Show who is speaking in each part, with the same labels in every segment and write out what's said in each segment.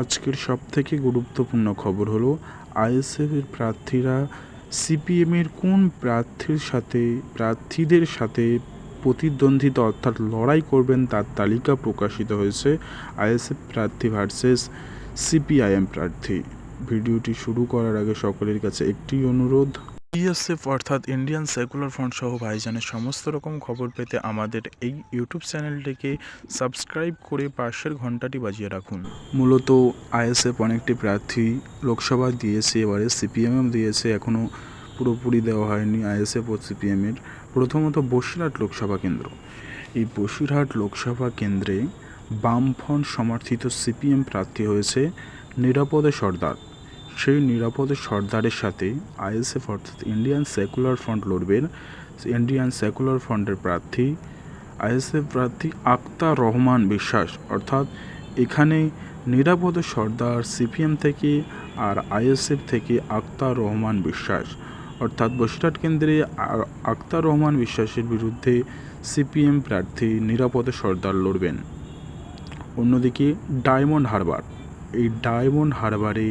Speaker 1: আজকের সবথেকে গুরুত্বপূর্ণ খবর হলো আইএসএফের প্রার্থীরা সিপিএমের কোন প্রার্থীর সাথে, প্রার্থীদের সাথে প্রতিদ্বন্দ্বিতা অর্থাৎ লড়াই করবেন তার তালিকা প্রকাশিত হয়েছে আইএসএফ প্রার্থী ভার্সেস সিপিআইএম প্রার্থী। ভিডিওটি শুরু করার আগে সকলের কাছে একটি অনুরোধ ইএসএফ অর্থাৎ ইন্ডিয়ান সেকুলার ফ্রন্ট সহ ভাইজানের সমস্ত রকম খবর পেতে আমাদের এই ইউটিউব চ্যানেলটিকে সাবস্ক্রাইব করে পাশের ঘন্টাটি বাজিয়ে রাখুন। মূলত আইএসএফ অনেকটি প্রার্থী লোকসভা দিয়েছে, এবারে সিপিএমএম দিয়েছে এখনও পুরোপুরি দেওয়া হয়নি আইএসএফ ও সিপিএমের। প্রথমত বসিরহাট লোকসভা কেন্দ্র। এই বসিরহাট লোকসভা কেন্দ্রে বামফ্রন্ট সমর্থিত সিপিএম প্রার্থী হয়েছে নিরাপদে সর্দার। সেই নিরাপদে সর্দারের সাথে আইএসএফ অর্থাৎ ইন্ডিয়ান সেকুলার ফ্রন্ট লড়বেন ইন্ডিয়ান সেকুলার ফ্রন্টের প্রার্থী আইএসএফ প্রার্থী আক্তার রহমান বিশ্বাস, অর্থাৎ এখানে নিরাপদে সর্দার সিপিএম থেকে আর আইএসএফ থেকে আক্তার রহমান বিশ্বাস। অর্থাৎ বসিরহাট কেন্দ্রে আক্তার রহমান বিশ্বাসের বিরুদ্ধে সিপিএম প্রার্থী নিরাপদে সর্দার লড়বেন। অন্যদিকে ডায়মন্ড হারবার, এই ডায়মন্ড হারবারে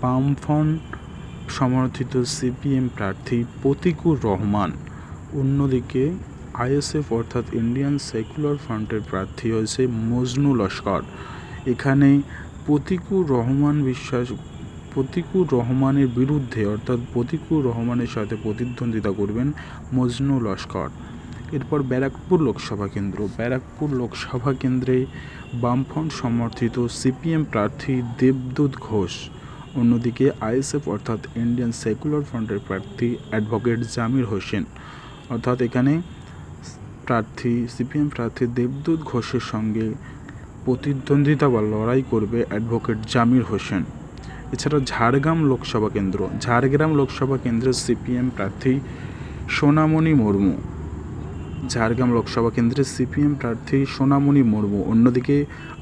Speaker 1: বামফ্রন্ট সমর্থিত সিপিএম প্রার্থী প্রতিকুর রহমান। অন্যদিকে আইএসএফ অর্থাৎ ইন্ডিয়ান সেকুলার ফ্রন্টের প্রার্থী হয়েছে মজনু লস্কর। এখানে প্রতিকুর রহমান বিশ্বাস, প্রতিকুর রহমানের বিরুদ্ধে অর্থাৎ প্রতিকুর রহমানের সাথে প্রতিদ্বন্দ্বিতা করবেন মজনু লস্কর। এরপর ব্যারাকপুর লোকসভা কেন্দ্র। ব্যারাকপুর লোকসভা কেন্দ্রে বামফ্রন্ট সমর্থিত সিপিএম প্রার্থী দেবদূত ঘোষ। অন্যদিকে আইএসএফ অর্থাৎ ইন্ডিয়ান সেকুলার ফ্রন্টের প্রার্থী অ্যাডভোকেট জামির হোসেন, অর্থাৎ এখানে প্রার্থী, সিপিএম প্রার্থী দেবদূত ঘোষের সঙ্গে প্রতিদ্বন্দ্বিতা বা লড়াই করবে অ্যাডভোকেট জামির হোসেন। এছাড়া ঝাড়গ্রাম লোকসভা কেন্দ্র, ঝাড়গ্রাম লোকসভা কেন্দ্রের সিপিএম প্রার্থী সোনামণি মুর্মু। ঝাড়গ্রাম লোকসভা কেন্দ্রের সিপিএম প্রার্থী সোনামণি মুর্মু, অন্যদিকে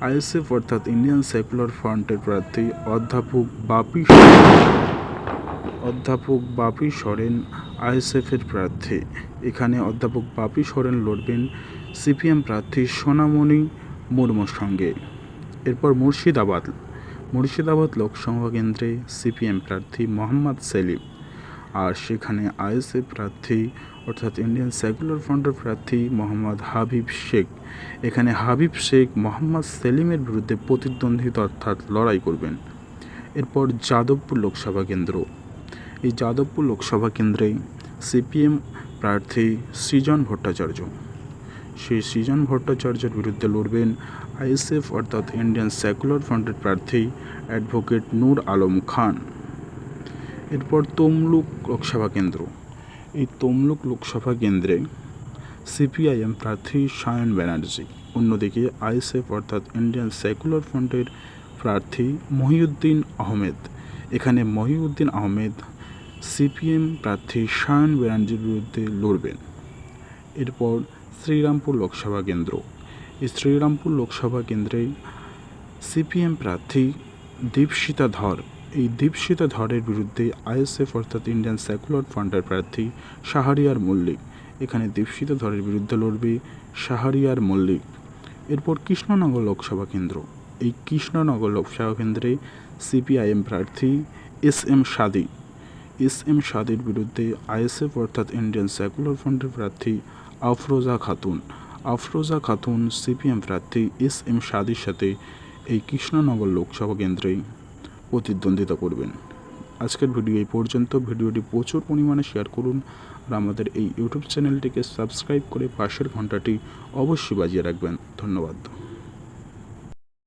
Speaker 1: আইএসএফ অর্থাৎ ইন্ডিয়ান সেকুলার ফ্রন্টের প্রার্থী অধ্যাপক বাপি অধ্যাপক বাপি সরেন আইএসএফের প্রার্থী। এখানে অধ্যাপক বাপি সরেন লড়বেন সিপিএম প্রার্থী সোনামণি মুর্মুর সঙ্গে। এরপর মুর্শিদাবাদ। মুর্শিদাবাদ লোকসভা কেন্দ্রে সিপিএম প্রার্থী মোহাম্মদ সেলিম। আর সেখানে আইএসএফ প্রার্থী অর্থাৎ ইন্ডিয়ান সেকুলার ফ্রন্টের প্রার্থী মোহাম্মদ হাবিব শেখ। এখানে হাবিব শেখ মোহাম্মদ সেলিমের বিরুদ্ধে প্রতিদ্বন্দ্বিতা অর্থাৎ লড়াই করবেন। এরপর যাদবপুর লোকসভা কেন্দ্র। এই যাদবপুর লোকসভা কেন্দ্রে সিপিএম প্রার্থী সৃজন ভট্টাচার্য। সেই সৃজন ভট্টাচার্যের বিরুদ্ধে লড়বেন আইএসএফ অর্থাৎ ইন্ডিয়ান সেকুলার ফ্রন্টের প্রার্থী অ্যাডভোকেট নূর আলম খান। এরপর তমলুক লোকসভা কেন্দ্র। এই তমলুক লোকসভা কেন্দ্রে সিপিআইএম প্রার্থী সায়ন ব্যানার্জি, অন্যদিকে আইএসএফ অর্থাৎ ইন্ডিয়ান সেকুলার ফ্রন্টের প্রার্থী মহিউদ্দিন আহমেদ। এখানে মহিউদ্দিন আহমেদ সিপিএম প্রার্থী সায়ন ব্যানার্জির বিরুদ্ধে লড়বেন। এরপর শ্রীরামপুর লোকসভা কেন্দ্র। এই শ্রীরামপুর লোকসভা কেন্দ্রে সিপিএম প্রার্থী দীপশিতা ধর এই দীপশিতা ধরের বিরুদ্ধে আইএসএফ অর্থাৎ ইন্ডিয়ান সেকুলার ফ্রন্টের প্রার্থী শাহরিয়ার মল্লিক। এখানে দীপশিতা ধরের বিরুদ্ধে লড়বে শাহরিয়ার মল্লিক। এরপর কৃষ্ণনগর লোকসভা কেন্দ্র। এই কৃষ্ণনগর লোকসভা কেন্দ্রে সিপিআইএম প্রার্থী S M Sadi. S M সাদির বিরুদ্ধে আইএসএফ অর্থাৎ ইন্ডিয়ান সেকুলার ফ্রন্টের প্রার্থী আফরোজা খাতুন। আফরোজা খাতুন সিপিএম প্রার্থী এস এম সাদির সাথে এই কৃষ্ণনগর লোকসভা কেন্দ্রেই প্রতিদ্বন্দ্বিতা করবেন। আজকের ভিডিও এই পর্যন্ত। ভিডিওটি প্রচুর পরিমাণে শেয়ার করুন আর আমাদের এই ইউটিউব চ্যানেলটিকে সাবস্ক্রাইব করে পাশের ঘন্টাটি অবশ্যই বাজিয়ে রাখবেন। ধন্যবাদ।